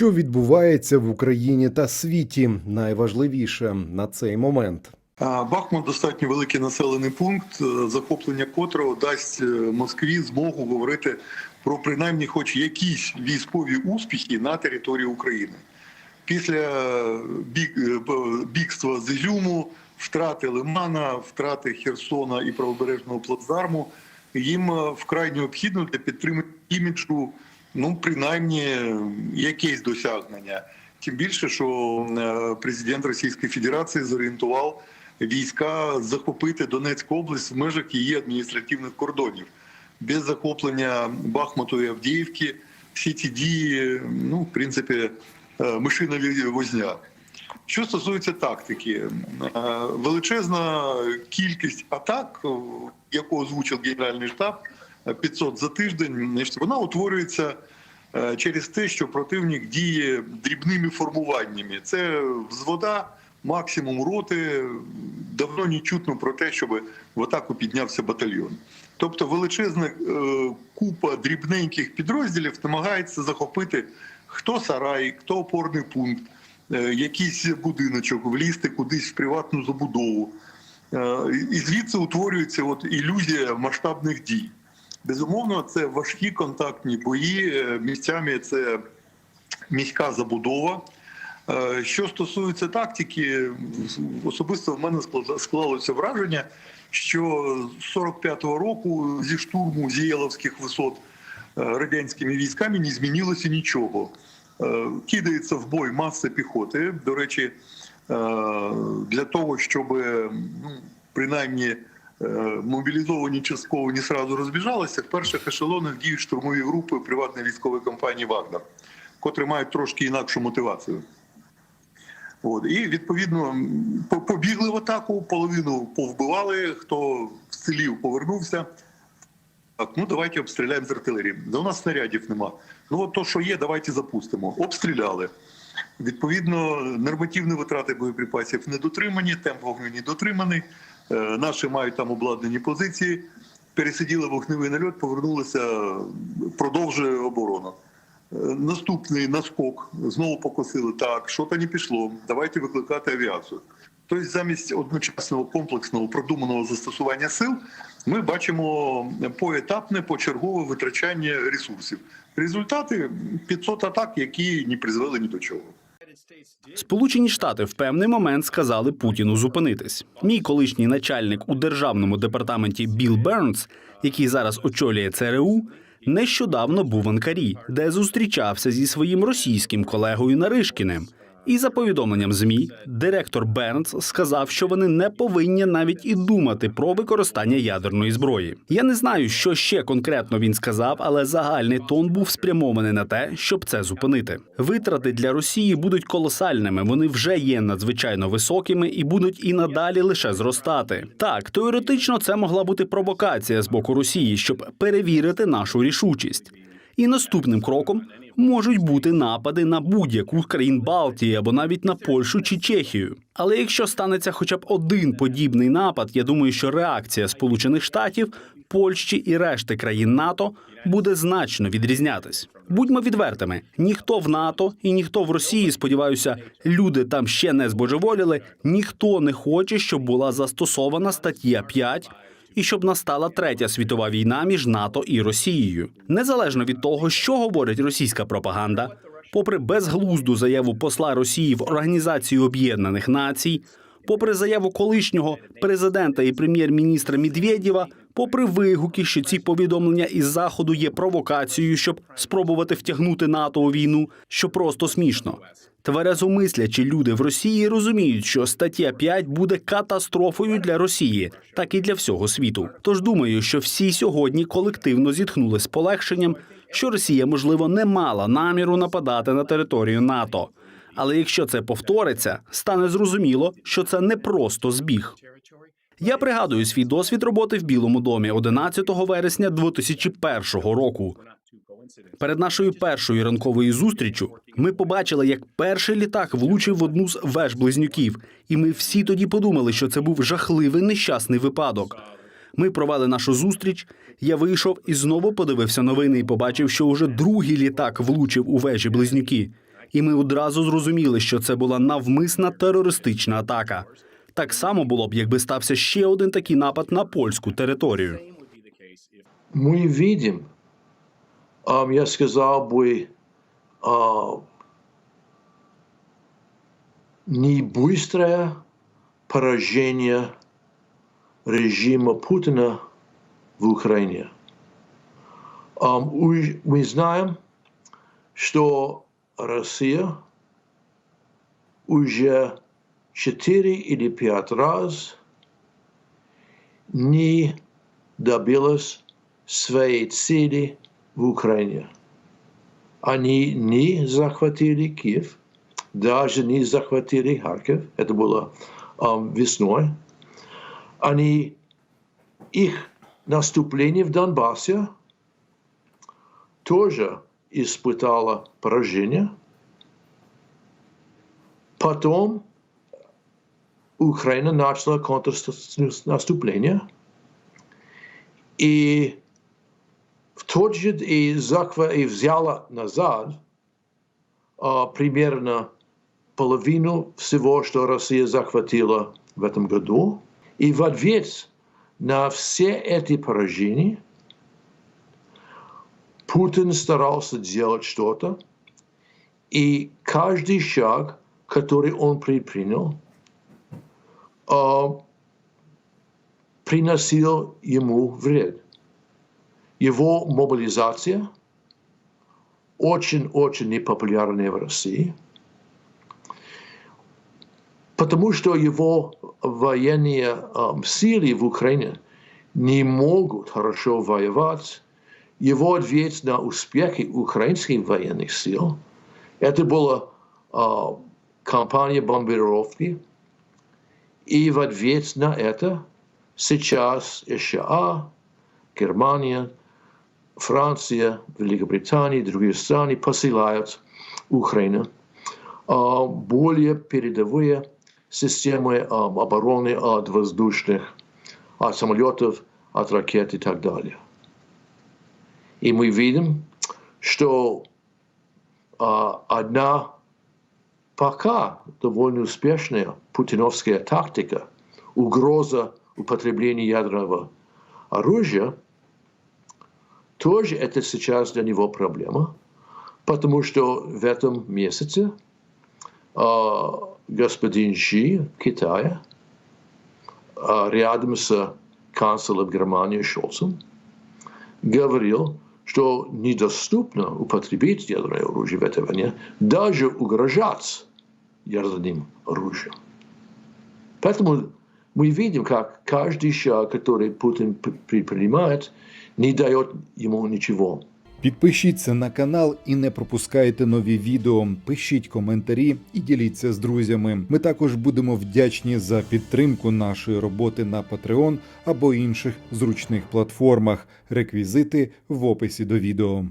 Що відбувається в Україні та світі, найважливіше на цей момент. Бахмут достатньо великий населений пункт, е, захоплення котрого дасть е, Москві змогу говорити про принаймні хоч якісь військові успіхи на території України. Після е, бігства з Ізюму, втрати Лимана, втрати Херсона і правобережного плацдарму, їм вкрай необхідно для підтримки іміджу, ну принаймні якесь досягнення. Тим більше, що е, президент Російської Федерації зорієнтував війська захопити Донецьку область в межах її адміністративних кордонів. Без захоплення Бахмуту і Авдіївки всі ці дії, ну, в принципі, е, мишина возня. Що стосується тактики, е, величезна кількість атак, яку озвучив Генеральний штаб, 500 за тиждень, значить, вона утворюється е, через те, що противник діє дрібними формуваннями. Це взвода, максимум роти. Давно не чутно про те, щоб в атаку піднявся батальйон. Тобто величезна е, купа дрібненьких підрозділів намагається захопити хто сарай, хто опорний пункт, е, якийсь будиночок, влізти кудись в приватну забудову. Е, І звідси утворюється от ілюзія масштабних дій. Безумовно, це важкі контактні бої. е, Місцями це міська забудова. Е, Що стосується тактики, особисто в мене склалося враження, що з 45-го року зі штурму Зієловських висот е, радянськими військами не змінилося нічого. Кидається в бой маса піхоти. До речі, для того, щоб ну, принаймні мобілізовані частково не сразу розбіжалися, в перших ешелонах діють штурмові групи приватної військової компанії Вагнер, котрі мають трошки інакшу мотивацію. От. І відповідно побігли в атаку, половину повбивали, хто вцілів, повернувся. Так, ну давайте обстріляємо з артилерії. Да у нас снарядів нема. Ну от то, що є, давайте запустимо. Обстріляли. Відповідно, нормативні витрати боєприпасів не дотримані, темп вогню не дотриманий. Е, Наші мають там обладнані позиції, пересиділи вогневий нальот, повернулися, продовжує оборону. Е, Наступний наскок знову покосили. Так, що то не пішло. Давайте викликати авіацію. Тобто, замість одночасного комплексного продуманого застосування сил, ми бачимо поетапне, почергове витрачання ресурсів. Результати 500 атак, які не призвели ні до чого. Сполучені Штати в певний момент сказали Путіну зупинитись. Мій колишній начальник у державному департаменті Білл Бернс, який зараз очолює ЦРУ, нещодавно був в Анкарі, де зустрічався зі своїм російським колегою Наришкіним. І за повідомленням змі, директор Бернс сказав, що вони не повинні навіть і думати про використання ядерної зброї. Я не знаю, що ще конкретно він сказав, але загальний тон був спрямований на те, щоб це зупинити. Витрати для Росії будуть колосальними. Вони вже є надзвичайно високими і будуть і надалі лише зростати. Так, теоретично це могла бути провокація з боку Росії, щоб перевірити нашу рішучість. І наступним кроком можуть бути напади на будь-яку з країн Балтії або навіть на Польщу чи Чехію. Але якщо станеться хоча б один подібний напад, я думаю, що реакція Сполучених Штатів, Польщі і решти країн НАТО буде значно відрізнятись. Будьмо відвертими: ніхто в НАТО і ніхто в Росії, сподіваюся, люди там ще не збожеволіли. Ніхто не хоче, щоб була застосована стаття 5 і щоб настала третя світова війна між НАТО і Росією. Незалежно від того, що говорить російська пропаганда, попри безглузду заяву посла Росії в Організацію Об'єднаних Націй, попри заяву колишнього президента і прем'єр-міністра Медведєва, попри вигуки, що ці повідомлення із заходу є провокацією, щоб спробувати втягнути НАТО у війну, що просто смішно. Тверезомислячі люди в Росії розуміють, що стаття 5 буде катастрофою для Росії, так і для всього світу. Тож думаю, що всі сьогодні колективно зітхнули з полегшенням, що Росія, можливо, не мала наміру нападати на територію НАТО. Але якщо це повториться, стане зрозуміло, що це не просто збіг. Я пригадую свій досвід роботи в Білому домі 11 вересня 2001 року. Перед нашою першою ранковою зустрічю ми побачили, як перший літак влучив в одну з веж близнюків, і ми всі тоді подумали, що це був жахливий нещасний випадок. Ми провели нашу зустріч. Я вийшов і знову подивився новини і побачив, що уже другий літак влучив у вежі близнюки. І ми одразу зрозуміли, що це була навмисна терористична атака. Так само було б, якби стався ще один такий напад на польську територію. мы видим, ам, я сказал бы, а, не быстрое поражение режима Путина в Украине. Ам, уж- мы знаем, что Россия уже четыре или пять раз не добилась своей цели в Украине. Они не захватили Киев, даже не захватили Харьков, это было ам, весной. Они, их наступление в Донбассе тоже испытало поражение. Потом Украина начала контрнаступление. И в тот же и, захва, и взяла назад а, примерно половину всего, что Россия захватила в этом году. И в ответ на все эти поражения Путин старался делать что-то, и каждый шаг, который он предпринял, приносил ему вред. Его мобилизация очень-очень непопулярная в России, потому что его военные эм, силы в Украине не могут хорошо воевать. Его ответ на успехи украинских военных сил это была э, кампания бомбардировки, и в ответ на это сейчас США, Германия, Франция, Великобритания и другие страны посылают Украину а, более передовые системы а, обороны от воздушных, от самолетов, от ракет и так далее. И мы видим, что а, одна пока довольно успешная путиновская тактика, угроза употребления ядерного оружия, тоже это сейчас для него проблема, потому что в этом месяце а, господин Ши Китая а, рядом с канцлером Германии Шольцем говорил, что недоступно употребить ядерное оружие в этой войне, даже угрожать ядерным оружием. Поэтому мы видим, как каждый шаг, который Путин п- предпринимает, не дает ему ничего. Підпишіться на канал і не пропускайте нові відео. Пишіть коментарі і діліться з друзями. Ми також будемо вдячні за підтримку нашої роботи на Patreon або інших зручних платформах. Реквізити в описі до відео.